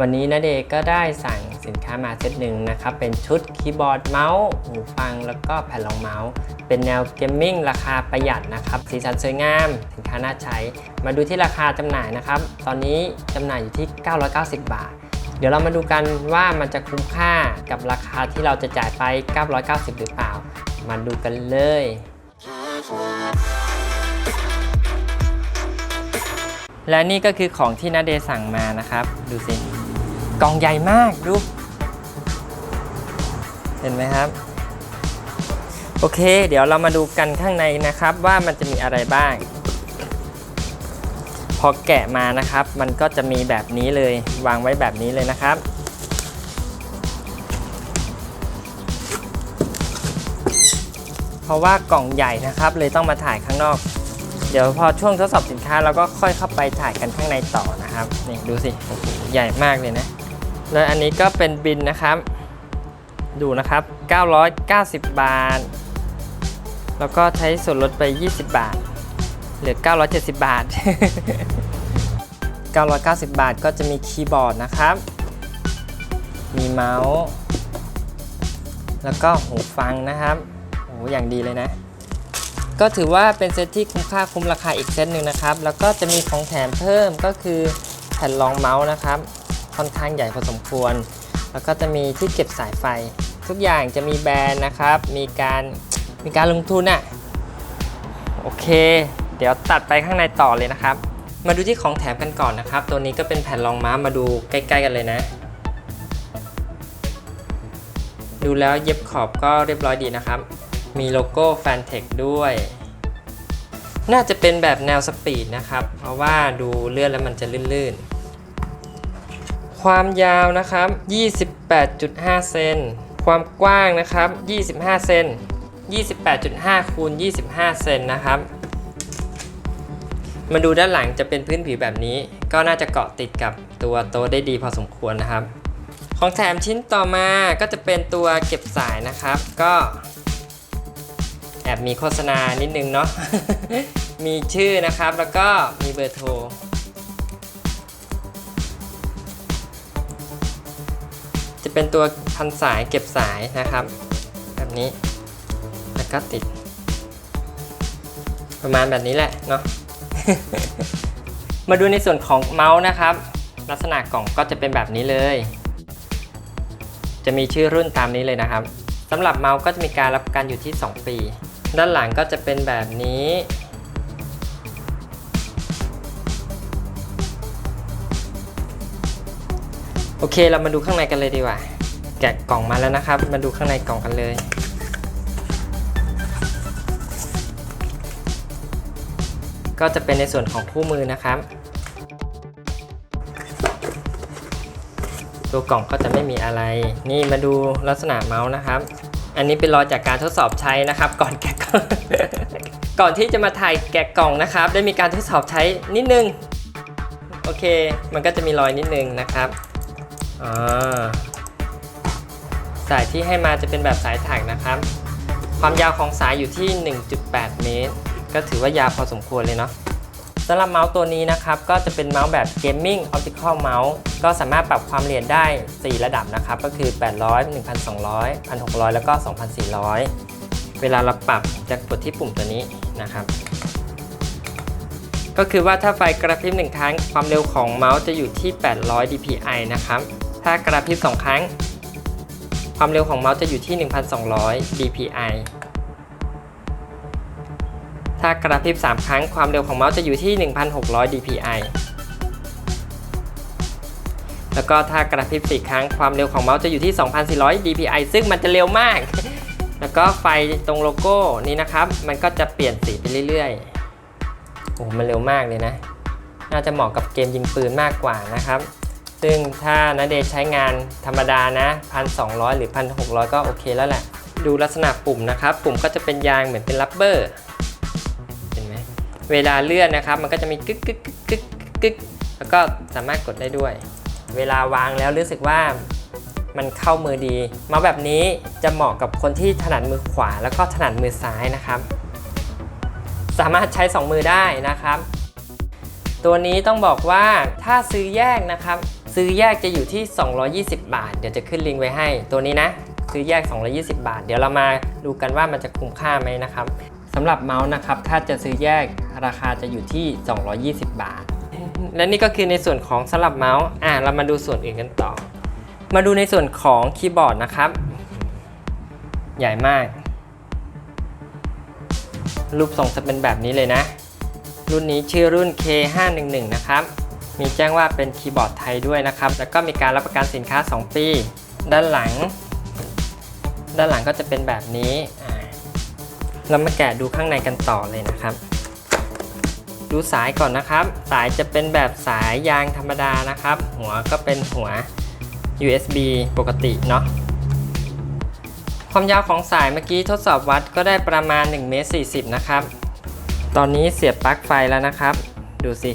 วันนี้นะเดย์ก็ได้สั่งสินค้ามาเซตหนึ่งนะครับ เป็นชุดคีย์บอร์ดเมาส์หูฟังแล้วก็แผ่นรองเมาส์ เป็นแนวเกมมิ่งราคาประหยัดนะครับ สีสันสวยงาม สินค้าน่าใช้ มาดูที่ราคาจำหน่ายนะครับ ตอนนี้จำหน่ายอยู่ที่ 990 บาท เดี๋ยวเรามาดูกันว่ามันจะคุ้มค่ากับราคาที่เราจะจ่ายไป 990 หรือเปล่า มาดูกันเลยและนี่ก็คือของที่นาเดสั่งมานะครับ ดูสิ กล่องใหญ่มากดู เห็นไหมครับ โอเค เดี๋ยวเรามาดูกันข้างในนะครับว่ามันจะมีอะไรบ้าง พอแกะมานะครับ มันก็จะมีแบบนี้เลยวางไว้แบบนี้เลยนะครับเพราะว่ากล่องใหญ่นะครับ เลยต้องมาถ่ายข้างนอก เดี๋ยวพอช่วงทดสอบสินค้าเราก็ค่อยเข้าไปถ่ายกันข้างในต่อนะครับนี่ดูสิใหญ่มากเลยนะ แล้วอันนี้ก็เป็นบินนะครับ ดูนะครับ 990 บาท แล้วก็ใช้ส่วนลดไป 20 บาท เหลือ 970 บาท 990 บาทก็จะมีคีย์บอร์ดนะครับ มีเมาส์ แล้วก็หูฟังนะครับโอ้โหอย่างดีเลยนะ ก็ถือว่าเป็นเซตที่คุ้มค่าคุ้มราคาอีกเซตหนึ่งนะครับ แล้วก็จะมีของแถมเพิ่มก็คือแผ่นรองเมาส์นะครับ ค่อนข้างใหญ่พอสมควร แล้วก็จะมีที่เก็บสายไฟ ทุกอย่างจะมีแบรนด์นะครับ มีการมีการลงทุนอะ่ะโอเค เดี๋ยวตัดไปข้างในต่อเลยนะครับ มาดูที่ของแถมกันก่อนนะครับ ตัวนี้ก็เป็นแผ่นรองเมามาดูใกล้ ๆ กันเลยนะ ดูแล้วเย็บขอบก็เรียบร้อยดีนะครับ มีโลโก้ f a n t e c h ด้วย น่าจะเป็นแบบแนวสปีดนะครับ เพราะว่าดูเลื่อนแล้วมันจะลื่นๆ ความยาวนะครับ 28.5 เซน ความกว้างนะครับ 25 เซน 28.5 คูณ 25 เซนนะครับ มาดูด้านหลังจะเป็นพื้นผิวแบบนี้ ก็น่าจะเกาะติดกับตัวโต๊ะได้ดีพอสมควรนะครับ ของแถมชิ้นต่อมาก็จะเป็นตัวเก็บสายนะครับ ก็แอบมีโฆษณานิดนึงเนาะ มีชื่อนะครับแล้วก็มีเบอร์โทร เป็นตัวพันสายเก็บสายนะครับ แบบนี้แล้วก็ติด ประมาณแบบนี้แหละเนาะมาดูในส่วนของเมาส์นะครับ ลักษณะกล่องก็จะเป็นแบบนี้เลย จะมีชื่อรุ่นตามนี้เลยนะครับสำหรับเมาส์ก็จะมีการรับประกันอยู่ที่ 2 ปี ด้านหลังก็จะเป็นแบบนี้ โอเคเรามาดูข้างในกันเลยดีกว่า แกะกล่องมาแล้วนะครับ มาดูข้างในกล่องกันเลย ก็จะเป็นในส่วนของคู่มือนะครับ ตัวกล่องก็จะไม่มีอะไร นี่มาดูลักษณะเมาส์นะครับ อันนี้เป็นรอยจากการทดสอบใช้นะครับ ก่อนแกะกล่องก่อนที่จะมาถ่ายแกะกล่องนะครับ ได้มีการทดสอบใช้นิดนึง โอเค มันก็จะมีรอยนิดนึงนะครับ อ่าสายที่ให้มาจะเป็นแบบสายถักนะครับ ความยาวของสายอยู่ที่ 1.8 เมตร ก็ถือว่ายาวพอสมควรเลยเนาะสำหรับเมาส์ตัวนี้นะครับ ก็จะเป็นเมาส์แบบ Gaming Optical Mouse ก็สามารถปรับความเอียดได้ 4 ระดับนะครับ ก็คือ 800 1,200 1,600 แล้วก็ 2,400 เวลาเราปรับจะกดที่ปุ่มตัวนี้นะครับ ก็คือว่าถ้าไฟกระพริบหนึ่งครั้งความเร็วของเมาส์จะอยู่ที่ 800 dpi นะครับ ถ้ากระพริบ 2 ครั้ง ความเร็วของเมาส์จะอยู่ที่ 1,200 dpi ถ้ากระพริบ 3 ครั้ง ความเร็วของเมาส์จะอยู่ที่ 1,600 dpi แล้วก็ถ้ากระพริบ 4 ครั้ง ความเร็วของเมาส์จะอยู่ที่ 2,400 dpi ซึ่งมันจะเร็วมาก แล้วก็ไฟตรงโลโก้นี้นะครับ มันก็จะเปลี่ยนสีไปเรื่อยๆ โอ้โหมันเร็วมากเลยนะ น่าจะเหมาะกับเกมยิงปืนมากกว่านะครับ ซึ่งถ้านาเดชใช้งานธรรมดานะ 1,200 หรือ 1,600 ก็โอเคแล้วแหละ ดูลักษณะปุ่มนะครับ ปุ่มก็จะเป็นยางเหมือนเป็นรับเบอร์ เห็นไหมเวลาเลื่อนนะครับ มันก็จะมีกึกกึกกึกกึกกึกแล้วก็สามารถกดได้ด้วย เวลาวางแล้วรู้สึกว่ามันเข้ามือดีเมาส์แบบนี้จะเหมาะกับคนที่ถนัดมือขวาแล้วก็ถนัดมือซ้ายนะครับ สามารถใช้ 2 มือได้นะครับ ตัวนี้ต้องบอกว่าถ้าซื้อแยกนะครับ ซื้อแยกจะอยู่ที่ 220 บาท เดี๋ยวจะขึ้นลิงก์ไว้ให้ ตัวนี้นะ ซื้อแยก 220 บาท เดี๋ยวเรามาดูกันว่ามันจะคุ้มค่าไหมนะครับสำหรับเมาส์นะครับ ถ้าจะซื้อแยกราคาจะอยู่ที่ 220 บาท และนี่ก็คือในส่วนของสำหรับเมาส์ อะเรามาดูส่วนอื่นกันต่อ มาดูในส่วนของคีย์บอร์ดนะครับ ใหญ่มาก รูปทรงจะเป็นแบบนี้เลยนะ รุ่นนี้ชื่อรุ่น K511 นะครับ มีแจ้งว่าเป็นคีย์บอร์ดไทยด้วยนะครับ แล้วก็มีการรับประกันสินค้า 2 ปี ด้านหลัง ด้านหลังก็จะเป็นแบบนี้เรามาแกะดูข้างในกันต่อเลยนะครับ ดูสายก่อนนะครับ สายจะเป็นแบบสายยางธรรมดานะครับ หัวก็เป็นหัว USB ปกติเนาะความยาวของสายเมื่อกี้ทดสอบวัดก็ได้ประมาณ1เมตร40 นะครับ ตอนนี้เสียบปลั๊กไฟแล้วนะครับ ดูสิ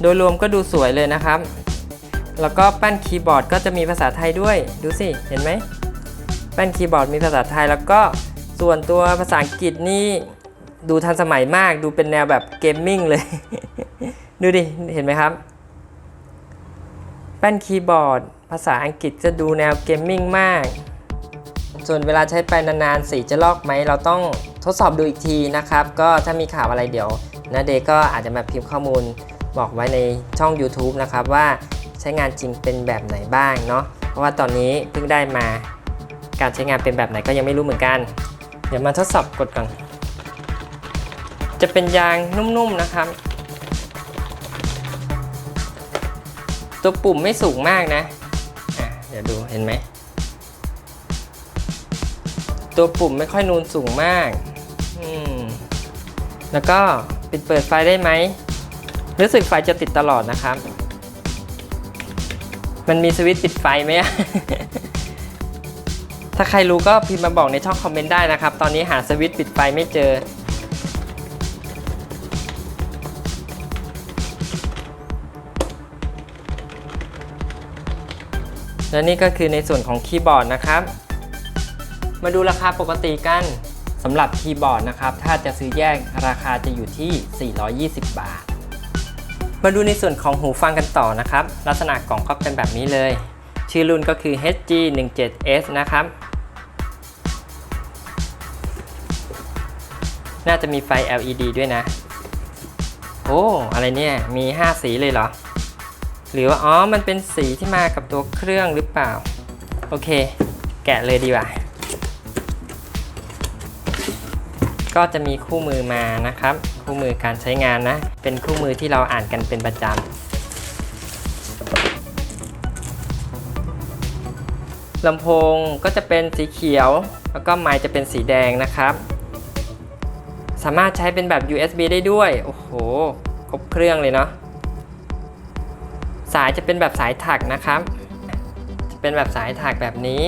โดยรวมก็ดูสวยเลยนะครับ แล้วก็แป้นคีย์บอร์ดก็จะมีภาษาไทยด้วย ดูสิ เห็นไหมแป้นคีย์บอร์ดมีภาษาไทย แล้วก็ส่วนตัวภาษาอังกฤษนี่ดูทันสมัยมาก ดูเป็นแนวแบบเกมมิ่งเลย ดูดิ เห็นไหมครับ แป้นคีย์บอร์ด ภาษาอังกฤษจะดูแนวเกมมิ่งมาก ส่วนเวลาใช้ไปนานๆสีจะลอกไหม เราต้องทดสอบดูอีกทีนะครับ ก็ถ้ามีข่าวอะไรเดี๋ยวนะเดก็อาจจะมาพิมพ์ข้อมูล บอกไว้ในช่อง YouTube นะครับว่าใช้งานจริงเป็นแบบไหนบ้างเนาะเพราะว่าตอนนี้เพิ่งได้มาการใช้งานเป็นแบบไหนก็ยังไม่รู้เหมือนกัน เดี๋ยวมาทดสอบกดก่อน จะเป็นยางนุ่มๆนะครับ ตัวปุ่มไม่สูงมากนะอะเดี๋ยวดูเห็นไหม ตัวปุ่มไม่ค่อยนูนสูงมาก อืม แล้วก็ปิดเปิดไฟได้ไหม รู้สึกไฟจะติดตลอดนะครับ มันมีสวิตช์ปิดไฟไหม ถ้าใครรู้ก็พิมพ์มาบอกในช่องคอมเมนต์ได้นะครับ ตอนนี้หาสวิตช์ปิดไฟไม่เจอ และนี่ก็คือในส่วนของคีย์บอร์ดนะครับ มาดูราคาปกติกันสำหรับคีย์บอร์ดนะครับ ถ้าจะซื้อแยกราคาจะอยู่ที่ 420 บาท มาดูในส่วนของหูฟังกันต่อนะครับ ลักษณะกล่องก็เป็นแบบนี้เลย ชื่อรุ่นก็คือ HG17S นะครับ น่าจะมีไฟ LED ด้วยนะ โอ้ อะไรเนี่ย มี 5 สีเลยเหรอ หรือว่า อ๋อ มันเป็นสีที่มากับตัวเครื่องหรือเปล่า โอเค แกะเลยดีกว่า ก็จะมีคู่มือมานะครับ คู่มือการใช้งานนะ เป็นคู่มือที่เราอ่านกันเป็นประจำลำโพงก็จะเป็นสีเขียว แล้วก็ไมค์จะเป็นสีแดงนะครับ สามารถใช้เป็นแบบ USB ได้ด้วย โอ้โห ครบเครื่องเลยเนาะ สายจะเป็นแบบสายถักนะครับ จะเป็นแบบสายถักแบบนี้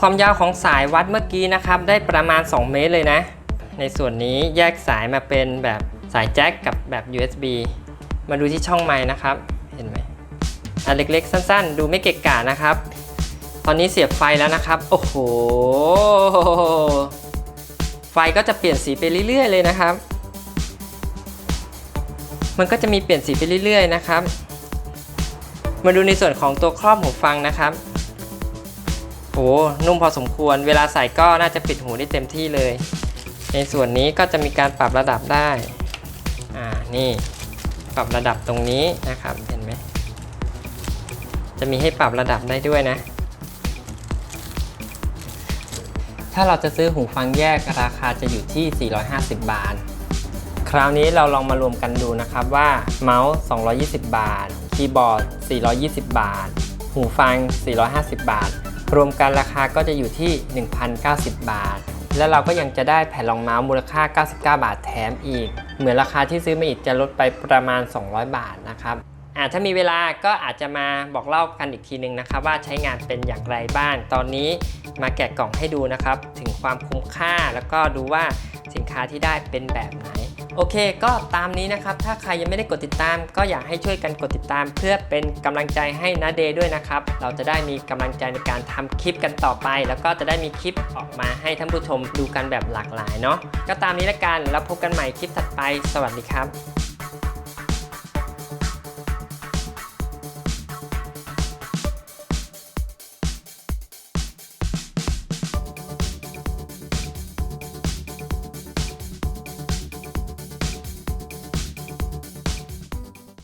ความยาวของสายวัดเมื่อกี้นะครับ ได้ประมาณ 2 เมตรเลยนะ ในส่วนนี้แยกสายมาเป็นแบบสายแจ็คกับแบบ USB มาดูที่ช่องไม้นะครับ เห็นไหมอันเล็กๆ สั้นๆ ดูไม่เกะกะนะครับ ตอนนี้เสียบไฟแล้วนะครับ โอ้โห ไฟก็จะเปลี่ยนสีไปเรื่อย ๆ เลยนะครับ มันก็จะมีเปลี่ยนสีไปเรื่อย ๆ นะครับ มาดูในส่วนของตัวครอบหูฟังนะครับโอ้นุ่มพอสมควร เวลาใส่ก็น่าจะปิดหูได้เต็มที่เลย ในส่วนนี้ก็จะมีการปรับระดับได้ อ่า นี่ ปรับระดับตรงนี้นะครับ เห็นไหม จะมีให้ปรับระดับได้ด้วยนะ ถ้าเราจะซื้อหูฟังแยกราคาจะอยู่ที่ 450 บาท คราวนี้เราลองมารวมกันดูนะครับว่าเมาส์ 220 บาท คีย์บอร์ด 420 บาท หูฟัง 450 บาท รวมกันราคาก็จะอยู่ที่ 1,090 บาท และเราก็ยังจะได้แผ่นรองเมาส์มูลค่า 99 บาทแถมอีก เหมือนราคาที่ซื้อมาอีกจะลดไปประมาณ 200 บาทนะครับอ่าถ้ามีเวลาก็อาจจะมาบอกเล่ากันอีกทีนึงนะครับ ว่าใช้งานเป็นอย่างไรบ้าง ตอนนี้มาแกะกล่องให้ดูนะครับ ถึงความคุ้มค่าแล้วก็ดูว่าสินค้าที่ได้เป็นแบบไหน โอเค ก็ตามนี้นะครับ ถ้าใครยังไม่ได้กดติดตาม ก็อยากให้ช่วยกันกดติดตาม เพื่อเป็นกำลังใจให้นาเดย์ด้วยนะครับ เราจะได้มีกำลังใจในการทำคลิปกันต่อไป แล้วก็จะได้มีคลิปออกมาให้ท่านผู้ชมดูกันแบบหลากหลายเนาะ ก็ตามนี้ละกัน แล้วพบกันใหม่คลิปถัดไป สวัสดีครับ